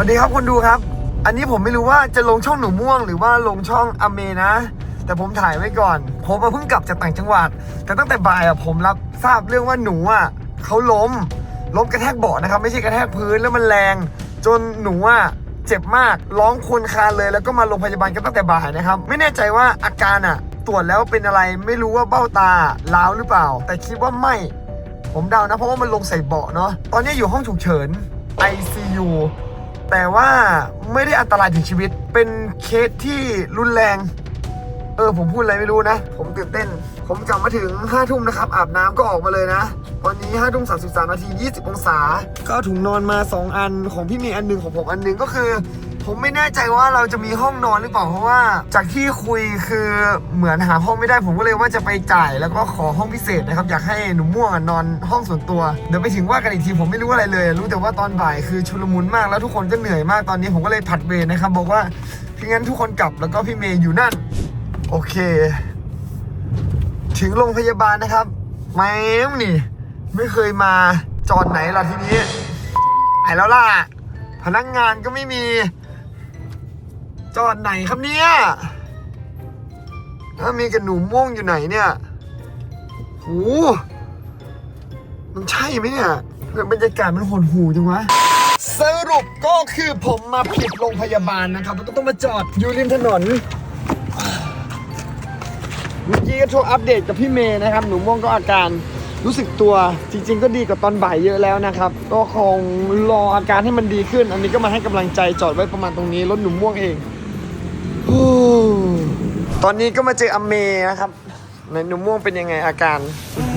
วัสดีครับคนดูครับ อันนี้ผมไม่รู้ว่าจะลงช่องหนูม่วง หรือว่าลงช่องอเมนะ แต่ผมถ่ายไว้ก่อน ผมมาเพิ่งกลับจากต่างจังหวัด แต่ตั้งแต่บ่ายอะผมรับทราบเรื่องว่าหนูอะเขาล้ม ล้มกระแทกเบาะนะครับ ไม่ใช่กระแทกพื้นแล้วมันแรง จนหนูอะเจ็บมากร้องควรคาเลยแล้วก็มาโรงพยาบาลกันตั้งแต่บ่ายนะครับ ไม่แน่ใจว่าอาการอะตรวจแล้วเป็นอะไรไม่รู้ว่าเบ้าตาล้าวหรือเปล่า แต่คิดว่าไม่ ผมเดานะเพราะว่ามันลงใส่เบาะเนาะตอนนี้อยู่ห้องฉุกเฉิน ICU แต่ว่าไม่ได้อันตรายถึงชีวิต เป็นเคสที่รุนแรง เออผมพูดอะไรไม่รู้นะ ผมตื่นเต้น ผมกลับมาถึง5้าทุ่มนะครับ อาบน้ำก็ออกมาเลยนะ ตอนนี้5้าทุ่มสานาที20องศา ก็ถุงนอนมา2อันของพี่เมย์อันหนึ่งของผมอันหนึ่งก็คือ ผมไม่แน่ใจว่าเราจะมีห้องนอนหรือเปล่าเพราะว่าจากที่คุยคือเหมือนหาห้องไม่ได้ผมก็เลยว่าจะไปจ่าย แล้วก็ขอห้องพิเศษนะครับอยากให้หนุ่มม่วงนอนห้องส่วนตัวเดี๋ยวไปถึงว่ากันอีกทีผมไม่รู้อะไรเลย รู้แต่ว่าตอนบ่ายคือชุลมุนมากแล้วทุกคนก็เหนื่อยมากตอนนี้ผมก็เลยผัดเวรนะครับบอกว่าพี่งั้นทุกคนกลับแล้วก็พี่เมย์อยู่นั่น โอเค ถึงโรงพยาบาลนะครับแม่มนี่ ไม่เคยมาจอดไหนล่ะทีนี้ไหนแล้วล่ะ พนักงานก็ไม่มี จอดไหนครับเนี่ยถ้ามีกับหนูม่วงอยู่ไหนเนี่ยโหมันใช่ไหมเนี่ยเพื่อบรรยากาศมันหดหูจังวะสรุปก็คือผมมาผิดโรงพยาบาลนะครับแล้วก็ต้องมาจอดอยู่ริมถนนเมื่อกี้ก็โทรอัปเดตกับพี่เมย์นะครับ หนูม่วงก็อาการรู้สึกตัวจริง ๆ ก็ดีกว่าตอนบ่ายเยอะแล้วนะครับ ก็คงรออาการให้มันดีขึ้น อันนี้ก็มาให้กำลังใจจอดไว้ประมาณตรงนี้รถหนูม่วงเอง ตอนนี้ก็มาเจออเมนะครับในหนูม่วงเป็นยังไงอาการ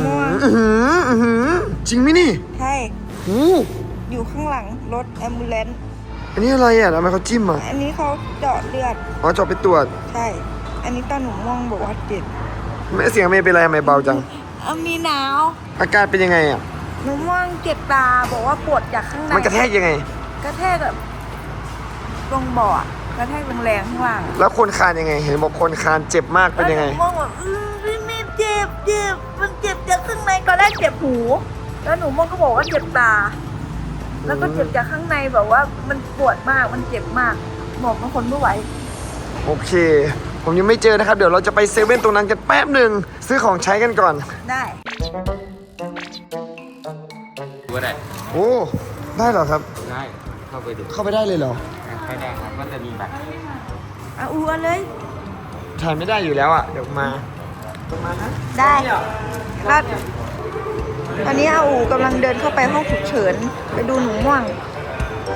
ม่วงอื้อหืออื้อหือจริงไหมนี่ใช่โอ้อยู่ข้างหลังรถแอมบูเลนต์อันนี้อะไรอะทำไมเขาจิ้มอะอันนี้เขาเจาะเลือดอ๋อจอดไปตรวจใช่ อันนี้ตอนหนูม่วงบอกว่าเจ็บไม่เสียงเมย์เป็นอะไรทำไมเบาจังเอามีหนาวอาการเป็นยังไงอะหนูม่วงเจ็บตาบอกว่าปวดจากข้างในมันกระแทกยังไง กระแทกแบบตรงเบาะอะก ระแทกแรงๆข้างล่างแล้วคนคานยังไง เห็นบอกคนคานเจ็บมากเป็นยังไง แล้วหนูม่วงแบบอื้อพี่เมย์เจ็บเจ็บมันเจ็บจากข้างในตอนแรกเจ็บหู แล้วหนูม่วงก็บอกว่าเจ็บตา แล้วก็เจ็บจากข้างในแบบว่ามันปวดมากมันเจ็บมากบอกบางคนไม่ไหว โอเค ผมยังไม่เจอนะครับ เดี๋ยวเราจะไปเซเว่นตรงนั้นกันแป๊บหนึ่งซื้อของใช้กันก่อน ได้ก็ได้โอ้ ได้เหรอครับ ได้เข้าไปดู เข้าไปได้เลยเหรอ ใช้ได้ครับก็จะมีบัตรเอาอูอันเลย ถ่ายไม่ได้อยู่แล้วอะ เดี๋ยวมามานะได้ ครับตอนนี้อาอูกำลังเดินเข้าไปห้องฉุกเฉิน ไปดูหนูม่วง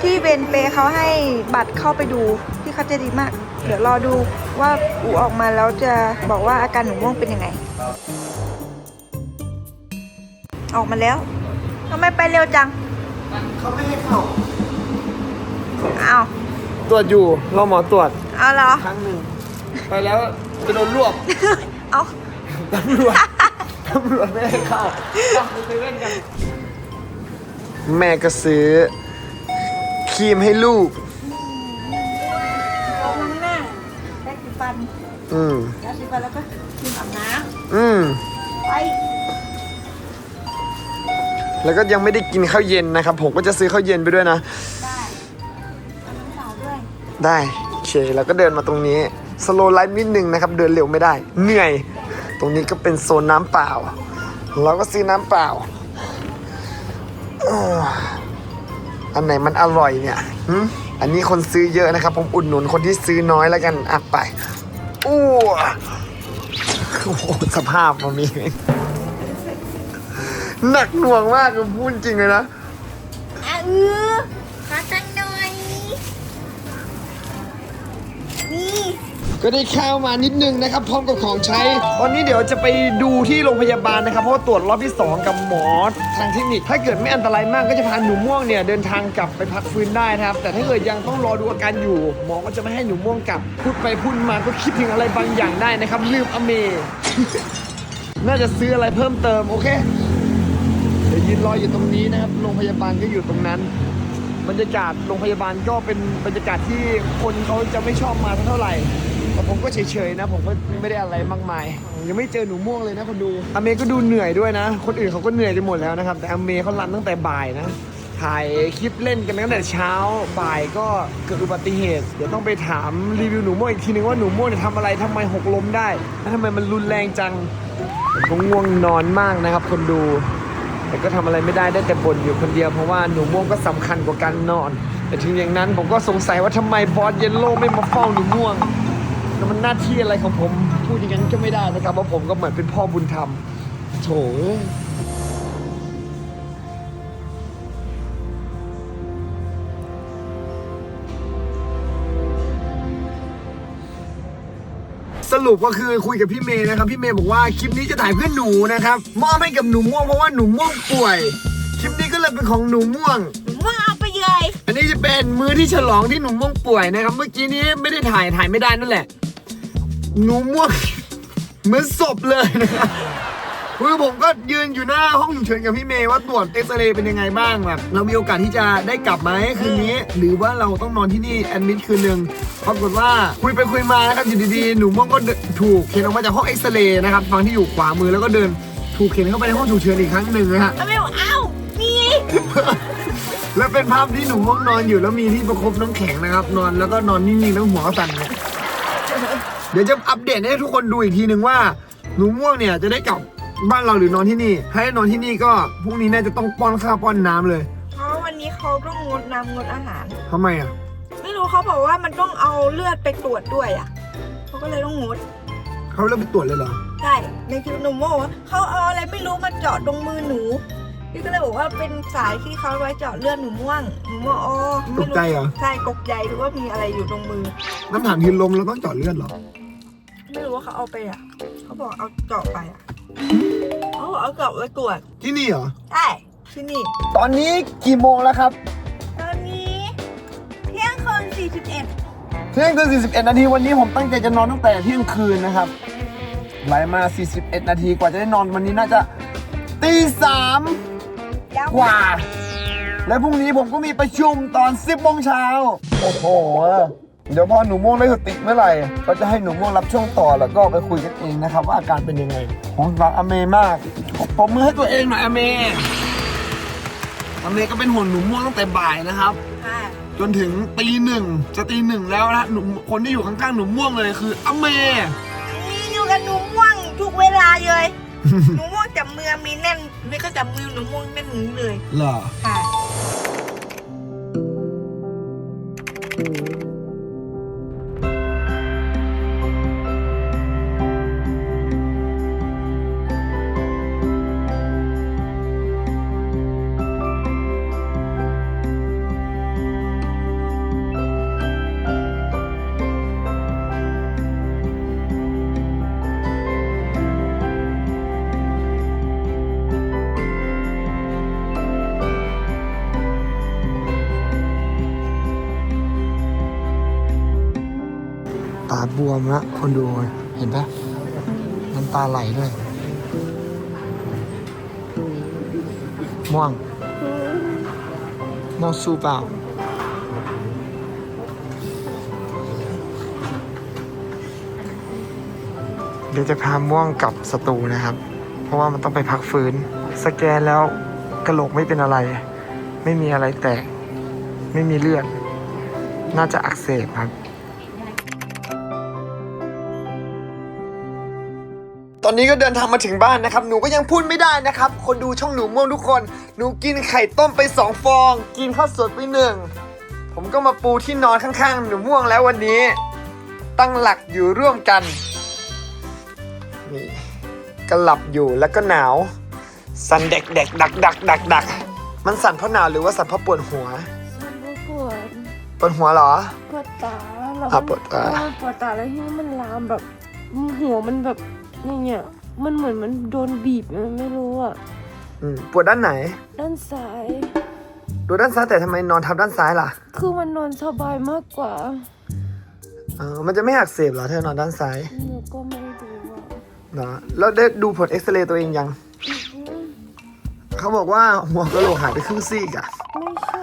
ที่เวนเปเขาให้บัตรเข้าไปดูที่เขาใจะดีมาก เดี๋ยวรอดูว่าอูออกมาแล้วจะบอกว่าอาการหนูม่วงเป็นยังไง ออกมาแล้วทำไมไปเร็วจัง เขาไม่ให้เข้าเอา ตรวจอยู่รอหมอตรวจเอาเหรอ ครั้งหนึ่งไปแล้วจะโดนรวบเอาตำรวจตำรวจไม่ให้เข้าไปเซเว่นกันแม่ก็ซื้อครีมให้ลูก เอาล้างหน้าแปรงสีฟันอืม ยาสีฟันแล้วก็ครีมอาบน้อืมำไปแล้วก็ยังไม่ได้กินข้าวเย็นนะครับ ผมก็จะซื้อข้าวเย็นไปด้วยนะได้ ได้โอเคแล้วก็เดินมาตรงนี้สโลไลฟ์นิดนึงนะครับ เดินเร็วไม่ได้ เหนื่อย ตรงนี้ก็เป็นโซนน้ำเปล่า เราก็ซื้อน้ำเปล่า อันไหนมันอร่อยเนี่ยอันนี้คนซื้อเยอะนะครับ ผมอุดหนุนคนที่ซื้อน้อยแล้วกันอะไปอู้โอ้โหสภาพมันมีหนักหน่วงมากผมพูดจริงเลยนะ อะเออขอตังค์หน่อย นี่ ก็ได้ข้าวมานิดนึงนะครับ พร้อมกับของใช้ ตอนนี้เดี๋ยวจะไปดูที่โรงพยาบาลนะครับ เพราะว่าตรวจรอบที่ 2 กับหมอทางเทคนิค ถ้าเกิดไม่อันตรายมากก็จะพาหนูม่วงเนี่ยเดินทางกลับไปพักฟื้นได้นะครับ แต่ถ้าเกิดยังต้องรอดูอาการอยู่ หมอก็จะไม่ให้หนูม่วงกลับ พูดไปพูดมาก็คิดถึงอะไรบางอย่างได้นะครับลืมอเม น่าจะซื้ออะไรเพิ่มเติมโอเค เดี๋ยวยืนรออยู่ตรงนี้นะครับ โรงพยาบาลก็อยู่ตรงนั้น บรรยากาศโรงพยาบาลก็เป็นบรรยากาศที่คนเขาจะไม่ชอบมาเท่าไหร่แต่ผมก็เฉยๆนะ ผมก็ไม่ได้อะไรมากมาย ยังไม่เจอหนูม่วงเลยนะคนดูอเมย์ก็ดูเหนื่อยด้วยนะ คนอื่นเขาก็เหนื่อยกันหมดแล้วนะครับ แต่อเมย์เขารันตั้งแต่บ่ายนะถ่ายคลิปเล่นกันตั้งแต่เช้าบ่ายก็เกิดอุบัติเหตุ เดี๋ยวต้องไปถามรีวิวหนูม่วงอีกทีนึงว่าหนูม่วงเนี่ยทำอะไรทำไมหกล้มได้แล้วทำไมมันรุนแรงจังผมก็ง่วงนอนมากนะครับ คนดู แต่ก็ทำอะไรไม่ได้ได้แต่บ่นอยู่คนเดียวเพราะว่าหนูม่วงก็สำคัญกว่าการนอน แต่ถึงอย่างนั้นผมก็สงสัยว่าทำไมบอสเยนโลไม่มาเฝ้าหนูม่วงแล้วมันหน้าที่อะไรของผมพูดอย่างนั้นก็ไม่ได้นะครับเพราะผมก็เหมือนเป็นพ่อบุญธรรมโถ สรุปก็คือคุยกับพี่เมย์นะครับ พี่เมย์บอกว่าคลิปนี้จะถ่ายเพื่อหนูนะครับมอบให้กับหนูม่วงเพราะว่าหนูม่วงป่วย คลิปนี้ก็เลยเป็นของหนูม่วงหนูม่วงเอาไปเลยอันนี้จะเป็นมือที่ฉลองที่หนูม่วงป่วยนะครับ เมื่อกี้นี้ไม่ได้ถ่ายถ่ายไม่ได้นั่นแหละ หนูม่วง เหมือนศพเลยนะครับ คือผมก็ยืนอยู่หน้าห้องฉุกเฉินกับพี่เมย์ว่าตรวจเอ็กซเรย์เป็นยังไงบ้างแบบเรามีโอกาสที่จะได้กลับไหมคืนนี้ หรือว่าเราต้องนอนที่นี่แอดมิดคืนหนึ่งปรากฏว่าคุยไปคุยมานะครับอยู่ดีๆหนูม่วงก็เดินถูกเข็นออกมาจากห้องเอ็กซเรย์นะครับฝั่งที่อยู่ขวามือแล้วก็เดินถูกเข็นเข้าไปในห้องฉุกเฉินอีกครั้งหนึ่งนะฮะเอาไม่เอาเอ้ามีแล้วเป็นภาพที่หนูม่วงนอนอยู่แล้วมีที่ประคบน้ำแข็งนะครับ นอนแล้วก็นอนนิ่งๆแล้วหัวก็สั่นเนี่ยเดี๋ยวจะอัปเดตให้ทุกคนดูอีกทีหนึ่งว่าหนูม่วงเนี่ยจะได้กลับ บ้านเราหรือนอนที่นี่ ให้นอนที่นี่ก็พรุ่งนี้น่าจะต้องป้อนข้าวป้อนน้ำเลยเพราะวันนี้เขาต้องงดน้ำงดอาหาร ทำไมอะ ไม่รู้เขาบอกว่ามันต้องเอาเลือดไปตรวจด้วยอะเขาก็เลยต้องงดเขาเริ่มไปตรวจเลยเหรอ ใช่ในคลิปหนูโมบอกว่าเขาเอาอะไรไม่รู้มาเจาะตรงมือหนูพี่ก็เลยบอกว่าเป็นสายที่เขาไว้เจาะเลือดหนูม่วงหนูม่วงอ๋อตไม่กใจเหรอ ใช่ตกใจหรือว่ามีอะไรอยู่ตรงมือ น้ำถามยืนลมแล้วต้องเจาะเลือดเหรอ ไม่รู้ว่าเขาเอาไปอะ เขาบอกเอาเจาะไปอะ เขาบอกเอาเจาะไปตรวจที่นี่เหรอ ใช่ที่นี่ ตอนนี้กี่โมงแล้วครับ ตอนนี้เที่ยงคืน41เที่ยงคืน41 นาทีวันนี้ผมตั้งใจจะนอนตั้งแต่เที่ยงคืนนะครับไหลมา 41 นาทีกว่าจะได้นอนวันนี้น่าจะตีสามยาวกว่า และพรุ่งนี้ผมก็มีประชุมตอน 10โมงเช้าโอ้โห เดี๋ยวพอหนูม่วงได้สติเมื่อไหร่ ก็จะให้หนูม่วงรับช่วงต่อแล้วก็ไปคุยกันเองนะครับ ว่าอาการเป็นยังไงผมรักอเมมากผมมือให้ตัวเองหน่อยอเมอเมก็เป็นห่วงหนูม่วงตั้งแต่บ่ายนะครับ ค่ะจนถึงตีหนึ่งจะตีหนึ่งแล้วนะหนูคนที่อยู่ข้างๆหนูม่วงเลยคืออเม มีอยู่กับหนูม่วงทุกเวลาเลย หนูม่วงจับมือมีแน่นไม่ก็จับมือหนูม่วงแน่นอย่างนี้เลย เหรอ ค่ะ วมละคนดูเห็นปะน้ำตาไหลด้วย ม่วง ม่วงสู้เปล่าเดี๋ยวจะพาม่วงกลับสตูนะครับ เพราะว่ามันต้องไปพักฟื้น สแกนแล้วกระโหลกไม่เป็นอะไร ไม่มีอะไรแตก ไม่มีเลือด น่าจะอักเสบครับ ตอนนี้ก็เดินทางมาถึงบ้านนะครับ หนูก็ยังพูดไม่ได้นะครับ คนดูช่องหนูม่วงทุกคน หนูกินไข่ต้มไปสองฟอง กินข้าวสดไปหนึ่ง ผมก็มาปูที่นอนข้างๆ หนูม่วงแล้ววันนี้ ตั้งหลักอยู่ร่วมกัน นี่ก็หลับอยู่แล้วก็หนาว สั่นเด็กเด็กดักดักดักดักมันสั่นเพราะหนาวหรือว่าสั่นเพราะปวดหัว มันปวดปวดหัวเหรอ ปวดตาแล้วอะปวดตาเออปวดตาแล้วที่มันลามแบบหัวมันแบบ อย่างเงี้ยมันเหมือนมันโดนบีบมันไม่รู้อะอืมปวดด้านไหน ด้านซ้าย ดูด้านซ้ายแต่ทำไมนอนทับด้านซ้ายล่ะคือมันนอนสบายมากกว่าเออมันจะไม่หักเสบเหรอเธอนอนด้านซ้ายหนูก็ไม่รู้อะเนาะแล้วได้ดูผลเอ็กซเรย์ตัวเองยัง เขาบอกว่าหัวกะโหลกหายไปครึ่งซีกอะไม่ใช่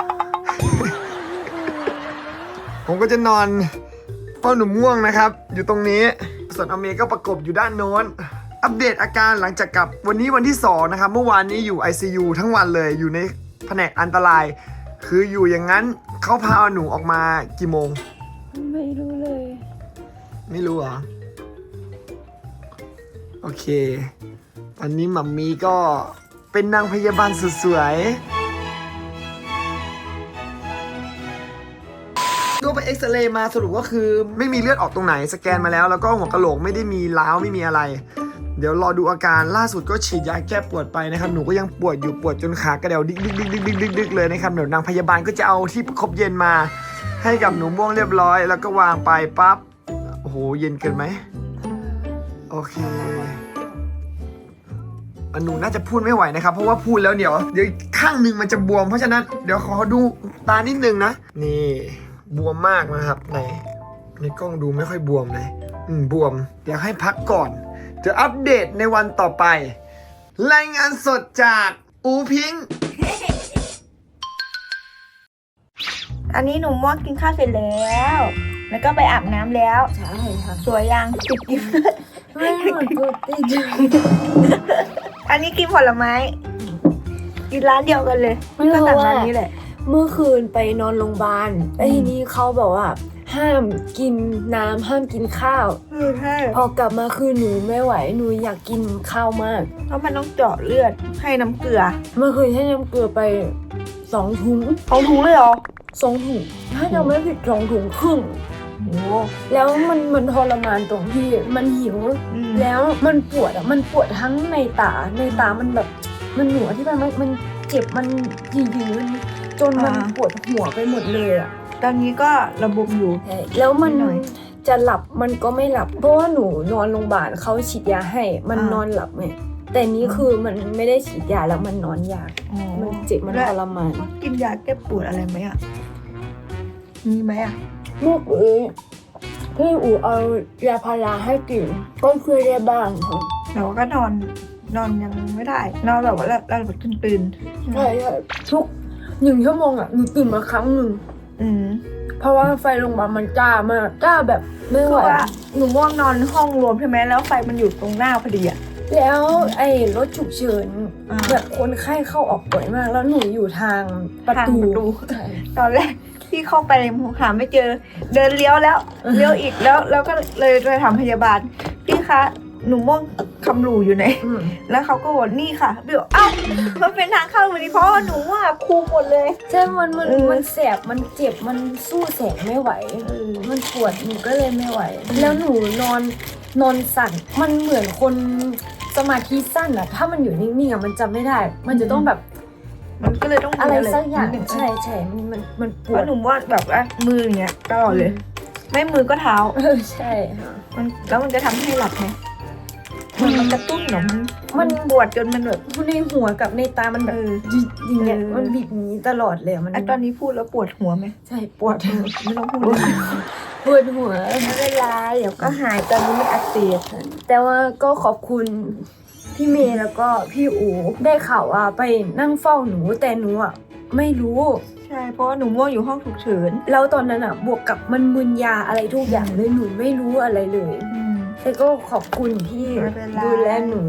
ผมก็จะนอนเฝ้าหนุ่มม่วงนะครับ อยู่ตรงนี้ ส่วนอเมก็ประกบอยู่ด้านโน้น อัปเดตอาการหลังจากกลับวันนี้วันที่ 2 นะครับ เมื่อวานนี้อยู่ ICU ทั้งวันเลยอยู่ในแผผนกอันตราย คืออยู่อย่างนั้นเขาพาเอาหนูออกมากี่โมง ไม่รู้เลย ไม่รู้เหรอ โอเค ตอนนี้หมัมมี่ก็เป็นนางพยาบาลสุดสวยก็ อ็กซเรย์มาสรุปก็คือไม่มีเลือดออกตรงไหนสแกนมาแล้ว แล้วก็หัวกะโหลกไม่ได้มีร้าวไม่มีอะไร เดี๋ยวรอดูอาการล่าสุดก็ฉีดยาแก้ปวดไปนะครับหนูก็ยังปวดอยู่ปวดจนขากระเดวดิกดิกดิกดิกดิกดิกดิกเลยนะครับเดี๋ยวนางพยาบาลก็จะเอาที่ประคบเย็นมา ให้กับหนูม่วงเรียบร้อย แล้วก็วางไปปั๊บโอ้โหเย็นเกินไหมโอเคอันหนูน่าจะพูดไม่ไหวนะครับ เพราะว่าพูดแล้วเดี๋ยว เดี๋ยวข้างหนึ่งมันจะบวมเพราะฉะนั้นเดี๋ยวขอดูตานิดนึงนะ นี่ บวมมากนะครับ ในในกล้องดูไม่ค่อยบวมเลย อืมบวม เดี๋ยวให้พักก่อน จะอัปเดตในวันต่อไป รายงานสดจากอูพิงค์อันนี้หนูม่วงกินข้าวเสร็จแล้ว แล้วก็ไปอาบน้ำแล้ว ใช่ค่ะสวยยังติดกินไม่เหมือนตัวติดอันนี้กินผลไม้ กินร้านเดียวกันเลยไม่ก็รู้สั่งว่าร้านนี้แหละ เมื่อคืนไปนอนโรงพยาบาลแล้วทีนี้เขาบอกว่า ห้ามกินน้ำห้ามกินข้าว เออใช่พอกลับมาคือหนูไม่ไหวหนูอยากกินข้าวมาก เพราะมันต้องเจาะเลือดให้น้ำเกลือเมื่อคืนให้น้ำเกลือไปสองถุงเอาถุงเลยเหรอ สองถุงถ้าจะไม่ผิดสองถุงครึ่ง โอ้แล้วมันมันทรมานตรงที่มันหิว อืมแล้วมันปวดอะมันปวดทั้งในตา ในตามันแบบ มันหนูที่มันมันเจ็บ มันยืดมัน จนมันปวดหัวไปหมดเลยอะตอนนี้ก็ระบบอยู่ ใช่แล้วมันนิดหน่อยจะหลับมันก็ไม่หลับ เพราะว่าหนูนอนโรงพยาบาลเขาฉีดยาให้ มันอ่าน นอนหลับไงแต่นี้คือมันไม่ได้ฉีดยาแล้วมันนอนยากอ๋อมันเจ็บมันทรมานต้องกินยาแก้ปวดอะไรไหมอะ มีไหมอะเมื่อคืนพี่อูเอายาพาราให้กินก็ช่วยได้บ้างค่ะแต่ว่าก็นอนนอนยังไม่ได้ นอนแบบว่าเราเราแบบตื่นๆใช่ใช่ทุก หนึ่งชั่วโมงอะหนูตื่นมาครั้งหนึ่งอืม เพราะว่าไฟโรงพยาบาลมันจ้ามากจ้าแบบไม่คือไหวว่าหนูว่างนอนห้องรวมใช่ไหมแล้วไฟมันอยู่ตรงหน้าพอดีอะ แล้วไอ้รถฉุกเฉินอ่า แบบคนไข้เข้าออกบ่อยมาก แล้วหนูอยู่ทางประตูทางประตู ใช่ตอนแรกที่เข้าไปหาไม่เจอ เดินเลี้ยวแล้วอือฮะเลี้ยวอีกแล้วแล้วก็เลยไปถามพยาบาลพี่คะหนูม่วง คำหลูอยู่ไหน อืม แล้วเขาก็บอกนี่ค่ะบิวอ้าวมันเป็นทางเข้าวันนี้เพราะว่าหนูว่าคูหมดเลย ใช่มันมันเออ มันแสบ มันเจ็บ มันสู้แสงไม่ไหว มันปวด หนูก็เลยไม่ไหว แล้วหนูนอนนอนสั่น มันเหมือนคนสมาธิสั้นอะถ้ามันอยู่นิ่งๆอะมันจำไม่ได้ มันจะต้องแบบมันก็เลยต้องมีอะไรสักอย่าง นิดหนึ่ใช่ใช่มันมันมันปเพวด ราะหนูว่าแบบว่ามืออย่างเงี้ยตลอดเลยไม่มือก็เท้า เออใช่ค่ะมันแล้วมันจะทำให้หลับไหม มันมันกระตุ้นเหรอมันมัมันนปวดจนมันแบบในหัวกับในตามันแบเอบอยิอย่างเงี้ยเออมันบีบอย่างนี้ตลอดเลยอะมันไอะตอนนี้พูดแล้วปวดหัวไหมใช่ปวดไม่ต้องพูดเลยปวดหัวไม่เป็นไรเดี๋ยวก็หายตอนนี้มันอักเสบแต่ว่าก็ขอบคุณพี่เมย์แล้วก็พี่อูได้ข่าวว่าไปนั่งเฝ้าหนูแต่หนูอะไม่รู้ใช่เพราะว่าหนูม่วงอยู่ห้องฉุกเฉินแล้วตอนนั้นอะบวกกับมันมึนยาอะไรทุกอย่างเลยหนูไม่รู้อะไรเลย แต่ก็ขอบคุณที่ไม่เป็นไร ดูแลหนู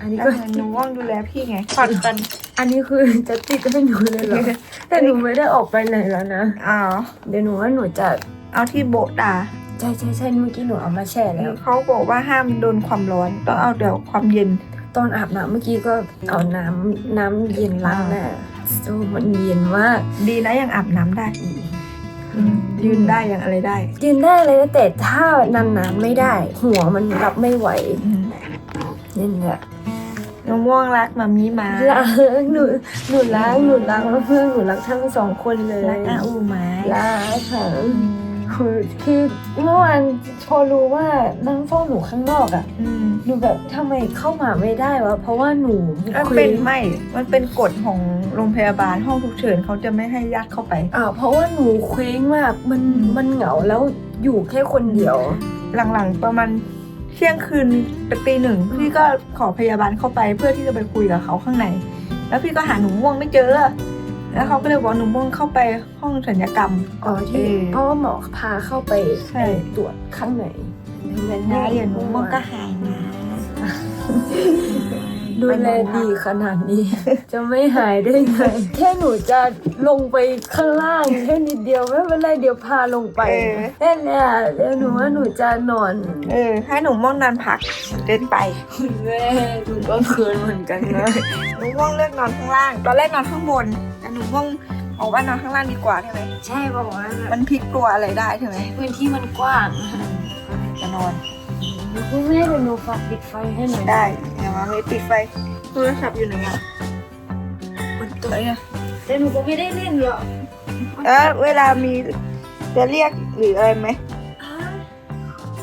อันนี้ก็ก็หนูม่วงดูแลพี่ไงผ่อนกัน อันนี้คือจะติดให้หนูเลยเหรอ แต่หนูไม่ได้ออกไปไหนแล้วนะ อ้าวเดี๋ยวหนูว่าหนูจะ เอาที่โบะด่าใช่ใช่ใช่เมื่อกี้หนูเอามาแช่แล้ว เขาบอกว่าห้ามโดนความร้อน ต้องเอาเดี๋ยวความเย็น ตอนอาบน้ำเมื่อกี้ก็เอาน้ำน้ำเย็นล้างหน้าโอ้มันเย็นมาก ดีนะยังอาบน้ำได้ ยืนได้ยังอะไรได้ ยืนได้เลยนะแต่ถ้านานๆไม่ได้ หัวมันรับไม่ไหวนี่แหละหนูม่วงรักมามีมารักหนูหนูรักหนูรักเพื่อนหนูรักทั้งสองคนเลยรักอาอูไหมรักค่ะ คือคือเมื่อวานพอรู้ว่านั่งเฝ้าหนูข้างนอกอะอืมหนูแบบทำไมเข้ามาไม่ได้วะเพราะว่าหนูมันคุยเป็นไม่ มันเป็นกฎของโรงพยาบาลห้องฉุกเฉินเขาจะไม่ให้ญาติเข้าไป อ่าเพราะว่าหนูเคว้งมากมันอืม มันเหงาแล้วอยู่แค่คนเดียว หลังๆประมาณเที่ยงคืนตีหนึ่งพี่ก็ขอพยาบาลเข้าไปเพื่อที่จะไปคุยกับเขาข้างใน แล้วพี่ก็หาหนูม่วงไม่เจอ แล้วเขาก็เลยบอกหนูม่วงเข้าไปห้องสัญญกรรม อ๋อที่เออเพราะว่าหมอพาเข้าไปใช่ตรวจข้างในนะเดี๋ยวหนูม่วงก็หายนะ ดูแลดีขนาดนี้ จะไม่หายได้ไง แค่หนูจะลงไปข้างล่างแค่นิดเดียวไม่เป็นไรเดี๋ยวพาลงไปเออ แค่เนี้ยเดี๋ยวหนูว่าหนูจะนอนเออ ให้หนูม่วงนอนพักเดินไป คุณแม่หนูก็เขินเหมือนกันนะหนูม่วงเลือกนอนข้างล่าง ตอนแรกนอนข้างบน แต่หนูม่วงบอกว่านอนข้างล่างดีกว่าใช่ไหม ใช่บอกว่ามันพลิกตัวอะไรได้ใช่ไหมพื้นที่มันกว้างจะนอน คุณแม่เดี๋ยวหนูฝากปิดไฟให้หน่อยได้เดี๋ยวมาไม่ปิดไฟโทรศัพท์อยู่ไหนอะบนตัวเนี่ยแต่หนูก็ไม่ได้เล่นหรอกเออเวลามีจะเรียกหรืออะไรไหมอ่า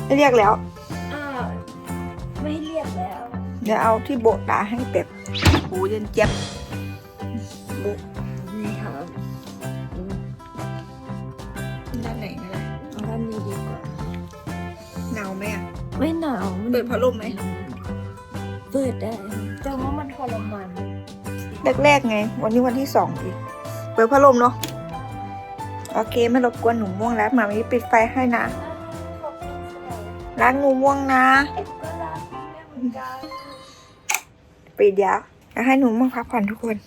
ไม่เรียกแล้วอ่าไม่เรียกแล้ว เดี๋ยวเอาที่โบกตาให้เป็ดหูเย็นเจี๊ยบโบ ไม่หนาวมันเปิดพัดลมไหม เปิดได้แต่ว่ามันทรมานแรกๆไง วันนี้วันที่สองอีก เปิดพัดลมเนาะ โอเคไม่รบกวนหนูม่วงแล้วหมามีปิดไฟให้นะล้างหนูม่วงนะ ปิดยาวแล้วให้หนูม่วงพักผ่อนทุกคน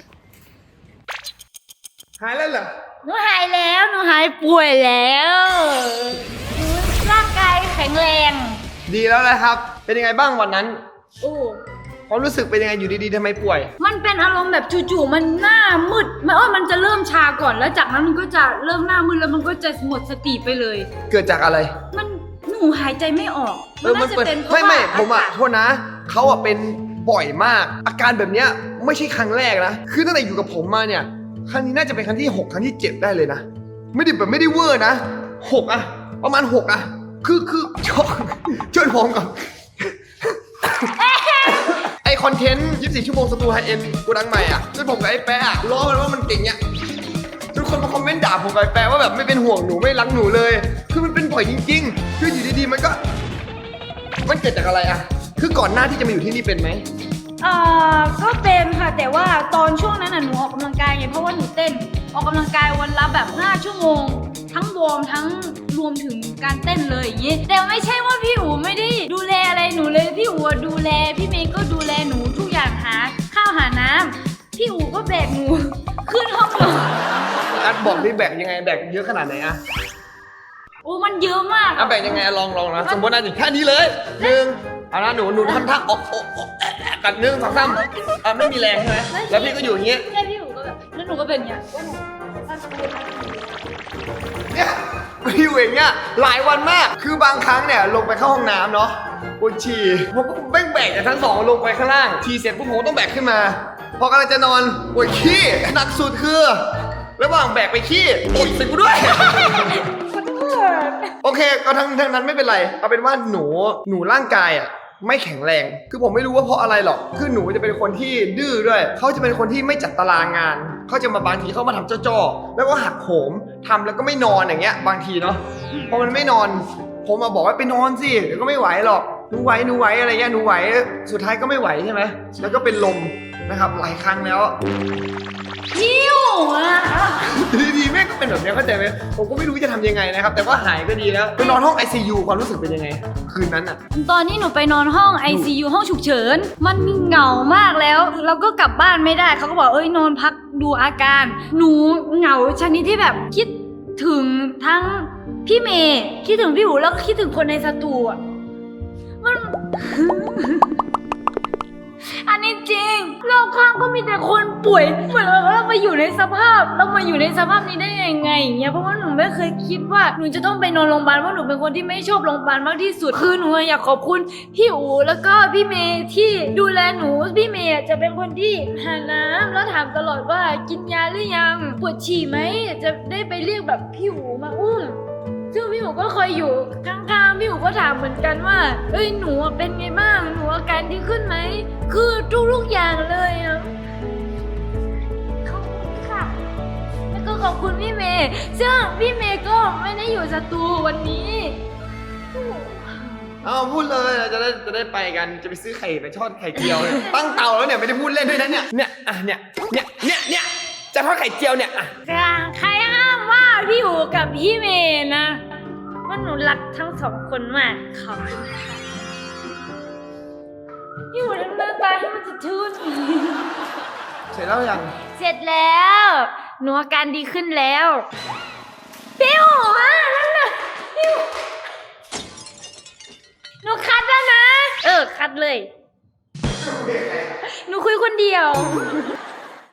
หายแล้วเหรอ หนูหายแล้ว หนูหายป่วยแล้ว หนูร่างกายแข็งแรง ดีแล้วนะครับ เป็นยังไงบ้างวันนั้นโอ้ความรู้สึกเป็นยังไงอยู่ดีๆทำไมป่วย มันเป็นอารมณ์แบบจู่ๆมันหน้ามืดมันเอ้ยมันจะเริ่มชาก่อนแล้วจากนั้นมันก็จะเริ่มหน้ามืดแล้วมันก็จะหมดสติไปเลย เกิดจากอะไร มันหนูหายใจไม่ออกเออน่าจะเปิดเป็นเพราะไม่ไม่ว่าผมอะากาศโทษนะเขาอะเป็นบ่อยมาก อาการแบบเนี้ยไม่ใช่ครั้งแรกนะคือตั้งแต่อยู่กับผมมาเนี่ยครั้งนี้น่าจะเป็นครั้งที่6ครั้งที่7ได้เลยนะ ไม่ได้แบบไม่ได้เวอร์นะหกอะประมาณ6อะ คือคือชอบช่วยผมก่อนไอคอนเทนต์24 ชั่วโมงสตูไฮเอ็นกูดังใหม่อะจนผมกับไอ้แป๊ะอะล้อมันว่ามันเก่งเนี่ยทุกคนมาคอมเมนต์ด่าผมกับไอ้แป๊ะว่าแบบไม่เป็นห่วงหนูไม่รักหนูเลย คือมันเป็นบ่อยจริงๆคืออยู่ดีๆมันก็ มันเกิดจากอะไรอะ คือก่อนหน้าที่จะมาอยู่ที่นี่เป็นไหมเอ่อก็เป็นค่ะแต่ว่าตอนช่วงนั้นน่ะหนูออกกำลังกายไงเพราะว่าหนูเต้นออกกำลังกายวันละแบบ 5 ชั่วโมง ทั้งวอร์มทั้งรวมถึงการเต้นเลยอย่างนี้แต่ไม่ใช่ว่าพี่อูไม่ได้ดูแลอะไรหนูเลยพี่อูอะดูแล พี่เมย์ก็ดูแลหนูทุกอย่างหาข้าวหาน้ำพี่อูก็แบกหนู ขึ้นห้องนอนอัดบอกดิแบกยังไงแบกเยอะขนาดไหนอะโอ้มันเยอะมากอะแบกยังไงลองลองนะสมมตินะแค่นี้เลยหนึ่งเอานะหนูหนูทำท่าอกอกอกแอะแอะกันหนึ่งสองสามอะไม่มีแรงใช่ไหมแล้วพี่ก็อยู่อย่างเงี้ย ใช่พี่อูก็แบบแล้วหนูก็เป็นอย่างเงี้ย เนี่ยอยู่อย่างเงี้ยหลายวันมาก คือบางครั้งเนี่ยลงไปเข้าห้องน้ำเนาะปวดฉี่ผมก็แบ่งแบกจากชั้นสองลงไปข้างล่างฉี่เสร็จปุ๊บผมก็ต้องแบกขึ้นมา พอกำลังจะนอนปวดขี้หนักสุดคือระหว่างแบกไปขี้ปวดสิกูด้วย โอเคก็ทั้งทั้งนั้นไม่เป็นไรเอาเป็นว่าหนูหนูร่างกายอะ ไม่แข็งแรง คือผมไม่รู้ว่าเพราะอะไรหรอก คือหนูจะเป็นคนที่ดื้อด้วย เขาจะเป็นคนที่ไม่จัดตารางงาน เขาจะมาบางทีเขามาทำจ้อๆแล้วก็หักโหมทำแล้วก็ไม่นอนอย่างเงี้ย บางทีเนาะ พอมันไม่นอน ผมมาบอกว่าไปนอนสิเดี๋ยวก็ไม่ไหวหรอก หนูไหว หนูไหวอะไรเงี้ย หนูไหว สุดท้ายก็ไม่ไหวใช่ไหมแล้วก็เป็นลมนะครับ หลายครั้งแล้ว อูอะดีๆแม่งก็เป็นแบบเนี้ยเข้าใจไหมผมก็ไม่รู้จะทำยังไงนะครับ แต่ว่าหายก็ดีแล้วไปนอนห้อง ICU ความรู้สึกเป็นยังไง คืนนั้นอะ ตอนนี้หนูไปนอนห้อง ICU ห้องฉุกเฉิน มันเหงามากแล้ว เราก็กลับบ้านไม่ได้ เขาก็บอกเอ้ยนอนพักดูอาการ หนูเหงาชนิดที่แบบคิดถึงทั้งพี่เมย์คิดถึงพี่หูแล้วก็คิดถึงคนในสตูอะมัน อันนี้จริงรอบข้างก็มีแต่คนป่วยเหมือนเรามาอยู่ในสภาพ เรามาอยู่ในสภาพนี้ได้ยังไงอย่างเงี้ยเพราะว่าหนูไม่เคยคิดว่าหนูจะต้องไปนอนโรงพยาบาลเพราะหนูเป็นคนที่ไม่ชอบโรงพยาบาลมากที่สุดคือหนูอยากขอบคุณพี่อูแล้วก็พี่เมย์ที่ดูแลหนูพี่เมย์จะเป็นคนที่หาน้ำแล้วถามตลอดว่ากินยาหรือยังปวดฉี่ไหมจะได้ไปเรียกแบบพี่อูมาอุ้ม ซึ่งพี่หูก็เคยอยู่ข้างๆพี่หูก็ถามเหมือนกันว่าเอ้ยหนูอะเป็นไงบ้างหนูอาการดีขึ้นไหมคือทุกๆอย่างเลยอะขอบคุณค่ะ แล้วก็ขอบคุณพี่เมย์ซึ่งพี่เมย์ก็ไม่ได้อยู่สตูวันนี้ เอาพูดเลยจะได้จะได้ไปกันจะไปซื้อไข่ไปทอดไข่เจียวเนี่ยตั้งเตาแล้วเนี่ยไม่ได้พูดเล่นด้วยนะเนี่ยเนี่ยอะเนี่ยเนี่ยเนี่ยเนี่ยจะทอดไข่เจียวเนี่ยอะใครห้ามว่าพี่หูกับพี่เมย์นะว่าหนูรักทั้งสองคนมากขอบคุณค่ะพี่หูเดินตาให้มันจะทุนเสร็จแล้วยัง เสร็จแล้ว หนูอาการดีขึ้นแล้ว พี่หูอะนั่นน่ะพี่หูหนูคัดแล้วนะ เออ คัดเลย หนูคุยคนเดียว